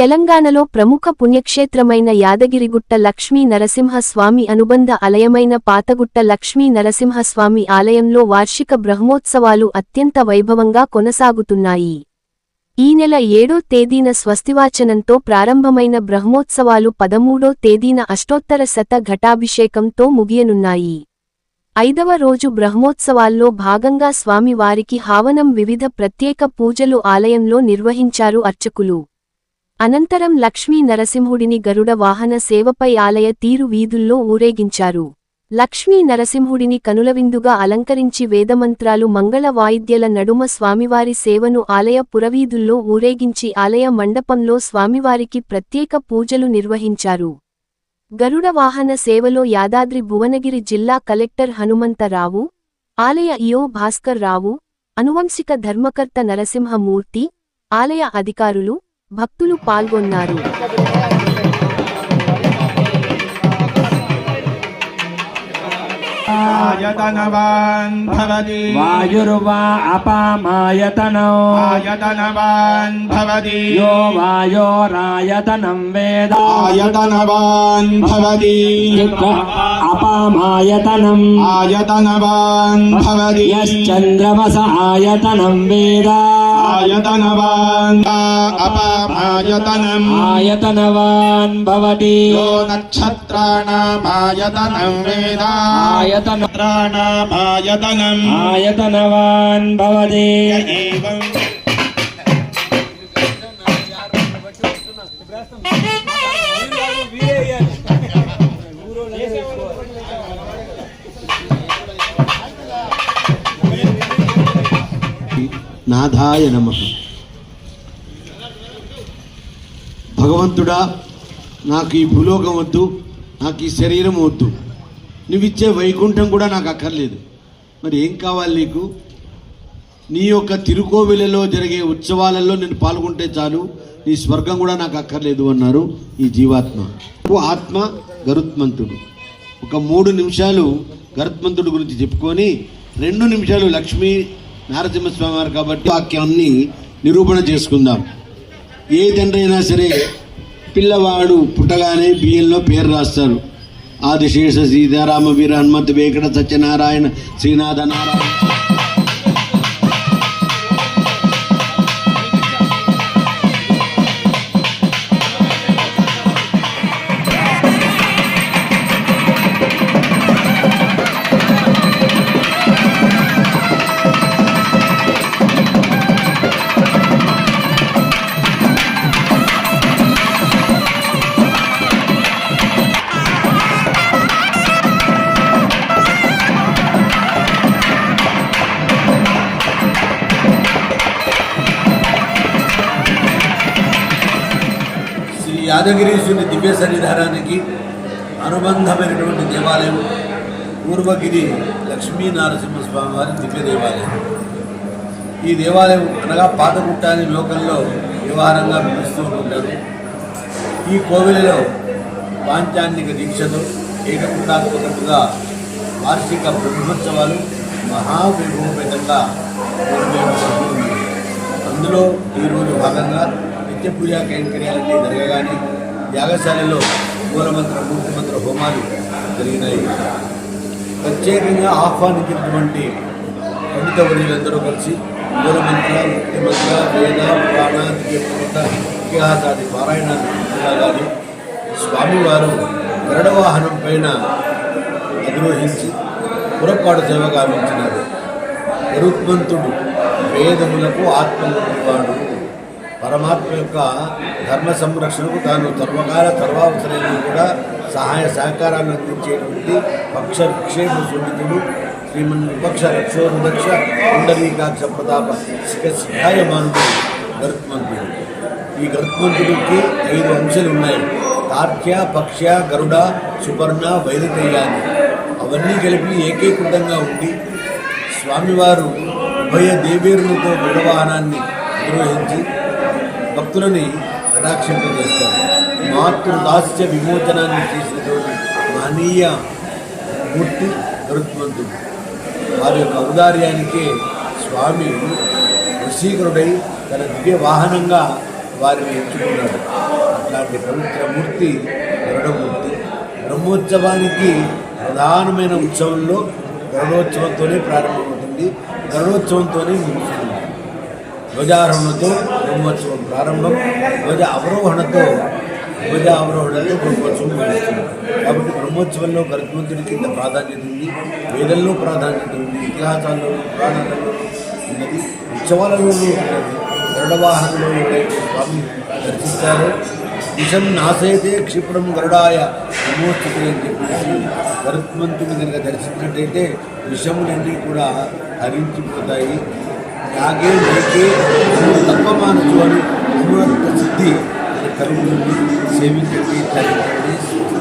తెలంగాణలో ప్రముఖ పుణ్యక్షేత్రమైన యాదగిరిగుట్ట లక్ష్మీ నరసింహస్వామి అనుబంధ ఆలయమైన పాతగుట్ట లక్ష్మీ నరసింహస్వామి ఆలయంలో వార్షిక బ్రహ్మోత్సవాలు అత్యంత వైభవంగా కొనసాగుతున్నాయి. ఈ నెల ఏడో తేదీన స్వస్తివాచనంతో ప్రారంభమైన బ్రహ్మోత్సవాలు పదమూడో తేదీన అష్టోత్తర శత ఘటాభిషేకంతో ముగియనున్నాయి. ఐదవ రోజు బ్రహ్మోత్సవాల్లో భాగంగా స్వామివారికి హావనం వివిధ ప్రత్యేక పూజలు ఆలయంలో నిర్వహించారు అర్చకులు. అనంతరం లక్ష్మీ నరసింహుడిని గరుడ వాహన సేవపై ఆలయ తీరు వీధుల్లో ఊరేగించారు. లక్ష్మీ నరసింహుడిని కనులవిందుగా అలంకరించి వేదమంత్రాలు మంగళ వాయిద్యల నడుమ స్వామివారి సేవను ఆలయ పురవీధుల్లో ఊరేగించి ఆలయ మండపంలో స్వామివారికి ప్రత్యేక పూజలు నిర్వహించారు. గరుడ వాహన సేవలో యాదాద్రి భువనగిరి జిల్లా కలెక్టర్ హనుమంతరావు ఆలయ ఇయో భాస్కర్ రావు అనువంశిక ధర్మకర్త నరసింహమూర్తి ఆలయ అధికారులు భక్తులు పాల్గొన్నారు. ఆయతనవాన్ భవతి. వాయుర్వా ఆయతనవాన్ భవతి. యో వాయోరాయతనం వేద. ఆయతనవాన్ భవతి. అపామాయతనం. ఆయతనవాన్ భవతి. యశ్చంద్రమస ఆయతనం వేద. आयतनवान् अपामायतनम् आयतनवान् भवति यो नक्षत्राणामायतनं वेद आयतन नक्षत्राणामायतनम् आयतनवान् भवति एवम् నాథాయ నమ. భగవంతుడా నాకు ఈ భూలోకం వద్దు నాకు ఈ శరీరం వద్దు. నువ్విచ్చే వైకుంఠం కూడా నాకు అక్కర్లేదు. మరి ఏం కావాలి నీకు? నీ యొక్క తిరుకోవిలలో జరిగే ఉత్సవాలలో నేను పాల్గొంటే చాలు నీ స్వర్గం కూడా నాకు అక్కర్లేదు అన్నారు ఈ జీవాత్మ. ఆత్మ గరుత్మంతుడు. ఒక మూడు నిమిషాలు గరుత్మంతుడు గురించి చెప్పుకొని రెండు నిమిషాలు లక్ష్మీ నారసింహస్వామి వారు కాబట్టి వాక్యాన్ని నిరూపణ చేసుకుందాం. ఏ తండ్రి అయినా సరే పిల్లవాడు పుట్టగానే బియ్యంలో పేరు రాస్తారు. ఆదిశేష సీతారామ వీర హనుమంతు వేకట సత్యనారాయణ శ్రీనాథ నారాయణ యాదగిరీశ్వరుని దివ్య సన్నిధానానికి అనుబంధమైనటువంటి దేవాలయం పూర్వగిరి లక్ష్మీ నరసింహస్వామి వారి దివ్య దేవాలయం. ఈ దేవాలయం అనగా పాతగుట్టాని లోకంలో వ్యవహారంగా పిలుస్తూ ఉంటారు. ఈ కోవిలలో పాంచాన్నిక దీక్షతో ఏకకుండాత్మకంగా వార్షిక బ్రహ్మోత్సవాలు మహావైభవపేతంగా అందులో ఈరోజు భాగంగా నిత్య కైంకర్యాలన్నీ జరగగానే యాగశాలలో మూలమంత్ర మూర్తిమంత్ర హోమాలు జరిగినాయి. ప్రత్యేకంగా ఆహ్వానించినటువంటి పండిత వర్యులందరూ కలిసి మూలమంత్ర ముక్తిమంత్ర వేద పురాణ దివ్యపురత ఇతిహాసాది పారాయణాలు కానీ స్వామివారు గరుడ వాహనం పైన అధిరోహించి పురపాడు సేవ గావించినారు గరుత్మంతుడు వేదములకు ఆత్మమునివాడు పరమాత్మ యొక్క ధర్మ సంరక్షణకు తాను సర్వకాల సర్వావసరైన కూడా సహాయ సహకారాన్ని అందించేటువంటి పక్ష విక్షేప సున్నితుడు శ్రీమన్ విపక్ష రక్షోరుదక్ష పుండరీకాక్ష ప్రతాప శిఖ శిఖాయమానుడు గరుత్మంతుడు. ఈ గరుత్మంతుడికి ఐదు అంశాలు ఉన్నాయి. తార్క్య పక్ష్య గరుడ సుపర్ణ వైదితయ్యాన్ని అవన్నీ కలిపి ఏకీకృతంగా ఉండి స్వామివారు ఉభయ దేవేరులతో గరుడవాహనాన్ని నిర్వహించి భక్తులని కటాక్షింపజేస్తారు మాతృదాస్య విమోచనాన్ని చేసినటువంటి మహనీయ మూర్తి గరుత్మంతుడు వారి యొక్క ఔదార్యానికే స్వామి వశీకరుడై తన దివ్య వాహనంగా వారిని ఎంచుకున్నాడు. అట్లాంటి పవిత్ర మూర్తి గరుడమూర్తి. బ్రహ్మోత్సవానికి ప్రధానమైన ఉత్సవంలో గరుడోత్సవంతోనే ప్రారంభమవుతుంది. గరుడోత్సవంతోనే ముగుస్తుంది. ధ్వజారోహణతో బ్రహ్మోత్సవం ప్రారంభం. ధ్వజ అవరోహణతో ధ్వజ అవరోహణతో బ్రహ్మోత్సవం ముగుస్తుంది కాబట్టి బ్రహ్మోత్సవంలో గరుత్మంతుడికి ఇంత ప్రాధాన్యత ఉంది. వేదల్లో ప్రాధాన్యత ఉంది. ఇతిహాసాల్లో పురాణాలలో ఉన్నది. ఉత్సవాలలో ఉన్నది. గరుడవాహనంలో ఏదైతే స్వామి దర్శించారో. విషం నాశయతే క్షిప్రం గరుడాయ విమోచితే అని చెప్పేసి గరుత్మంతుని కనుక దర్శించినట్టయితే విషములన్నీ కూడా హరించిపోతాయి. લાગે લેકે તપમાન જોવાની અમૃત સિદ્ધિ અને કર્મની સેવી કરવી થાય